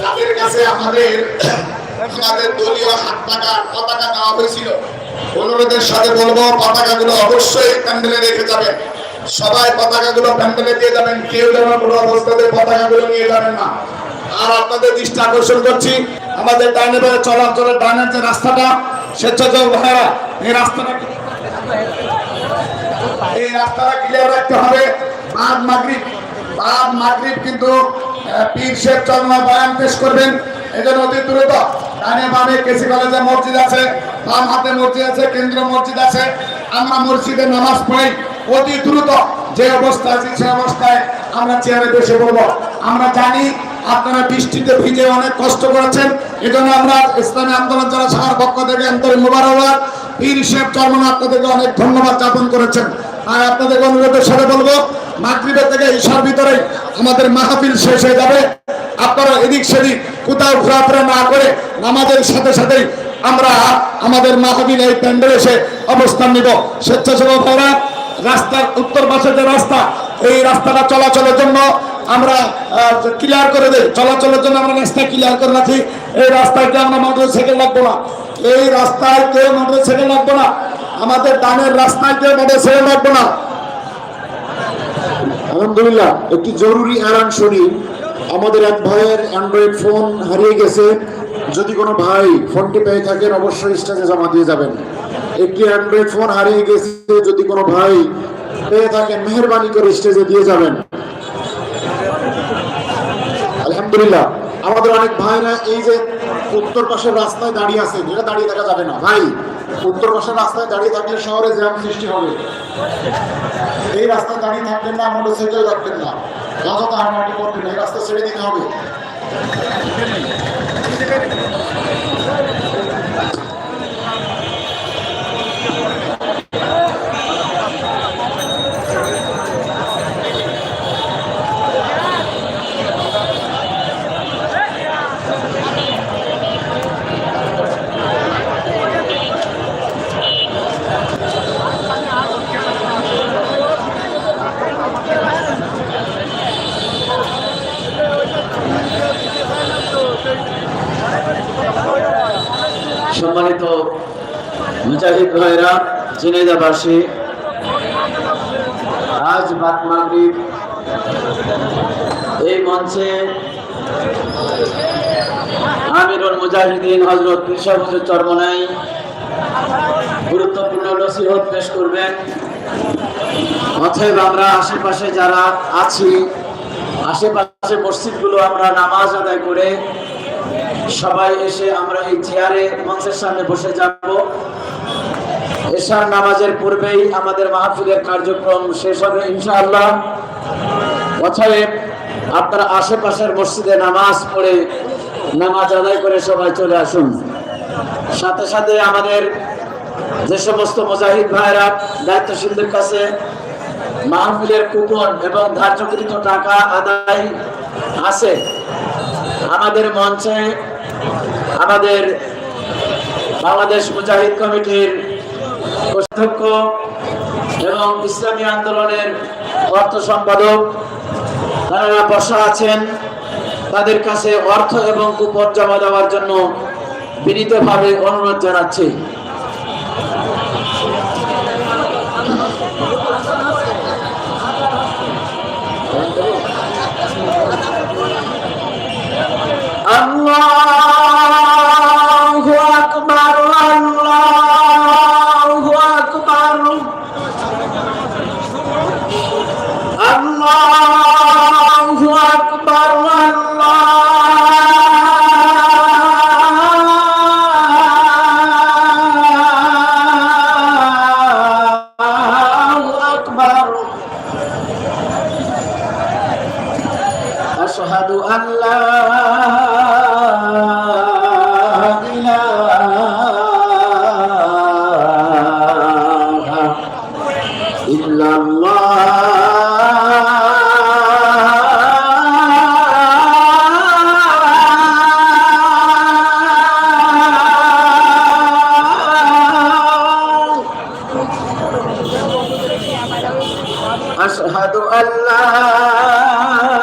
যাদের কাছে আমাদের আমাদের দলীয় হাত টাকা, পতাকা দেওয়া হয়েছিল। অনুরোধের সাথে বলব, পতাকাগুলো অবশ্যই প্যান্ডেলে রেখে যাবেন। সবাই পতাকাগুলো প্যান্ডেলে দিয়ে যাবেন। কেউ যেন কোনো অবস্থাতে পতাকাগুলো নিয়ে যাবেন না। আর আপনাদের দৃষ্টি আকর্ষণ করছি, আমাদের ডাইনে বামে চলাচলের ডাইনের যে রাস্তাটা, স্বেচ্ছাসেবক ভাইরা এই রাস্তাটা এই রাস্তাটা ক্লিয়ার রাখতে হবে। বাদ মাগরিব বাদ মাগরিব কিন্তু পীর শেখ চন্দ্র পেশ করবেন। এজন্য অতি দ্রুত ডানে বামে কেসি কলেজে মসজিদ আছে, বাম হাতে মসজিদ আছে, কেন্দ্র মসজিদ আছে মসজিদে নামাজ পড়ি অতি দ্রুত যে অবস্থা আছে সে অবস্থায় আমরা চেয়ারে বসে পড়ব। আমরা জানি আপনারা বৃষ্টিতে ভিজে অনেক কষ্ট করেছেন। এজন্য আমরা ইসলামী আন্দোলন যারা সবার পক্ষ থেকে আন্তরিক মোবারকবাদ, পীর শেখ আপনাদেরকে অনেক ধন্যবাদ জ্ঞাপন করেছেন। আর আপনাদের অনুরোধের সাথে বলব মাগরিবের থেকে ঈশার ভিতরে আমাদের মাহফিল শেষ হয়ে যাবে। আপনারা এদিক সেদিক কোথাও ঘোরাফেরা না করে নামাজের সাথে সাথেই আমরা আমাদের মাহফিল এই প্যান্ডেল এসে অবস্থান নিব। স্বেচ্ছাসেবক ভাইরা, রাস্তার উত্তর পাশে যে রাস্তা, এই রাস্তাটা চলাচলের জন্য আমরা ক্লিয়ার করে দেই। চলাচলের জন্য আমরা রাস্তা ক্লিয়ার করে রাখি। এই রাস্তায় আমরা মোটর সাইকেল রাখব না। এই রাস্তায় কেউ মোটর সাইকেল রাখব না। আমাদের ডানের রাস্তায় কেউ মোটর সাইকেল রাখব না। আলহামদুলিল্লাহ, একটি জরুরি এলান শুনি আমাদের এক ভাইয়ের অ্যান্ড্রয়েড ফোন হারিয়ে গেছে। যদি কোনো ভাই ফোনটি পেয়ে থাকেন, অবশ্যই স্টেজে জমা দিয়ে যাবেন। একটি অ্যান্ড্রয়েড ফোন হারিয়ে গেছে, যদি কোনো ভাই পেয়ে থাকেন, মেহরবানি করে স্টেজে দিয়ে যাবেন। আলহামদুলিল্লাহ। আমাদের অনেক ভাইরা এই যে উত্তর পাশের রাস্তায় দাঁড়িয়ে আছে এটা দাঁড়িয়ে দেখা যাবে না। ভাই, উত্তর পাশের রাস্তায় দাঁড়িয়ে থাকলে শহরে জ্যাম সৃষ্টি হবে। এই রাস্তায় দাঁড়িয়ে থাকবেন না মোটর মোটরসাইকেল রাখবেন না। যত হাঁটাহাঁটি করবেন এই রাস্তা ছেড়ে দিতে হবে। সম্মানিত মুজাহিদ ভাইরা ঝিনাইদাবাসী আজ বাদ মাগরিব এই মঞ্চে আমিরুল মুজাহিদিন হজরত কৃষক হুজুর চরমনাই গুরুত্বপূর্ণ নসিহত পেশ করবেন। অতএব আমরা আশেপাশে যারা আছি, আশেপাশে মসজিদগুলো আমরা নামাজ আদায় করে সবাই এসে আমরা এই চেয়ারে মঞ্চের সামনে বসে যাব। এশার নামাজের পূর্বেই আমাদের মাহফিলের কার্যক্রম শেষ হবে ইনশাআল্লাহ। অতএব আপনারা আশেপাশের মসজিদে নামাজ পড়ে নামাজ আদায় করে সবাই চলে আসুন। সাথে সাথে আমাদের যে সমস্ত মুজাহিদ ভাইরা দায়িত্বশীলদের কাছে মাহফিলের কুপন এবং ধার্যকৃত টাকা আদায় আছে। আমাদের মঞ্চে আমাদের বাংলাদেশ মুজাহিদ কমিটির অধ্যক্ষ এবং ইসলামী আন্দোলনের অর্থ সম্পাদক তারা বসা আছেন, তাদের কাছে অর্থ এবং কুপন জমা দেওয়ার জন্য বিনীতভাবে অনুরোধ জানাচ্ছি। أشهد أن لا إله إلا الله أشهد أن لا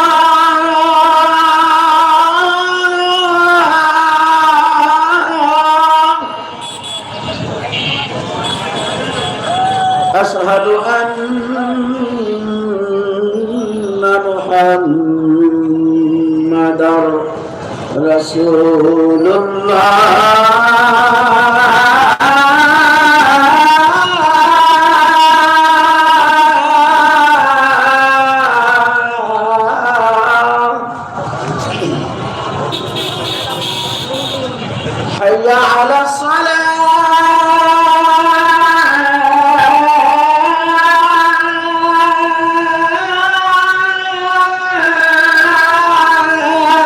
رسول الله حي على الصلاة